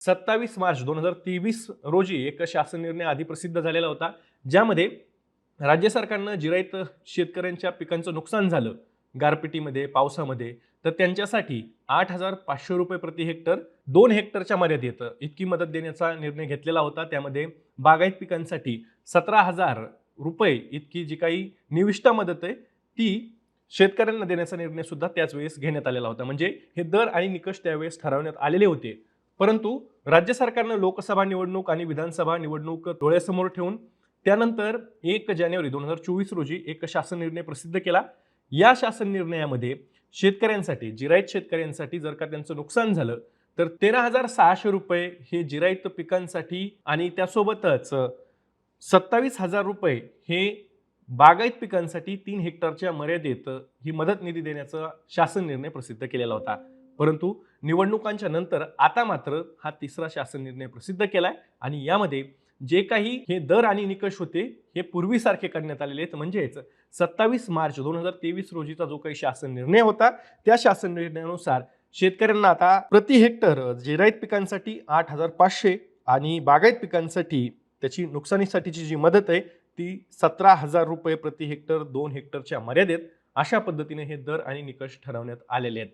सत्तावीस मार्च दोन हजार तेवीस रोजी एक शासन निर्णय आधी प्रसिद्ध झालेला होता ज्यामध्ये राज्य सरकारनं जिरायत शेतकऱ्यांच्या पिकांचं नुकसान झालं. गारपिटीमध्ये पावसामध्ये तर त्यांच्यासाठी आठ हजार पाचशे रुपये प्रति हेक्टर दोन हेक्टरच्या मर्यादेत इतकी मदत देण्याचा निर्णय घेतलेला होता. त्यामध्ये बागायत पिकांसाठी सतरा हजार रुपये इतकी जी काही निविष्ट मदत आहे ती शेतकऱ्यांना देण्याचा निर्णय सुद्धा त्याच वेळेस घेण्यात आलेला होता. म्हणजे हे दर आणि निकष त्यावेळेस ठरवण्यात आलेले होते. परंतु राज्य सरकारनं लोकसभा निवडणूक आणि विधानसभा निवडणूक डोळ्यासमोर ठेवून त्यानंतर एक जानेवारी दोन हजार चोवीस रोजी एक शासन निर्णय प्रसिद्ध केला. या शासन निर्णयामध्ये शेतकऱ्यांसाठी जिरायत शेतकऱ्यांसाठी जर का त्यांचं नुकसान झालं तर तेरा हजार सहाशे रुपये हे जिरायत पिकांसाठी आणि त्यासोबतच सत्तावीस हजार रुपये हे बागायत पिकांसाठी तीन हेक्टरच्या मर्यादेत ही मदत निधी देण्याचा शासन निर्णय प्रसिद्ध केलेला होता. परंतु निवडणुकांच्या नंतर आता मात्र हा तिसरा शासन निर्णय प्रसिद्ध केला आहे आणि यामध्ये जे काही हे दर आणि निकष होते हे पूर्वीसारखे करण्यात आलेले आहेत. म्हणजेच सत्तावीस मार्च दोन हजार तेवीस रोजीचा जो काही शासन निर्णय होता त्या शासन निर्णयानुसार शेतकऱ्यांना आता प्रति हेक्टर जिरायत पिकांसाठी आठ हजार पाचशे आणि बागायत पिकांसाठी त्याची नुकसानीसाठीची जी मदत आहे ती सतरा हजार रुपये प्रति हेक्टर दोन हेक्टरच्या मर्यादेत अशा पद्धतीने हे दर आणि निकष ठरवण्यात आलेले आहेत.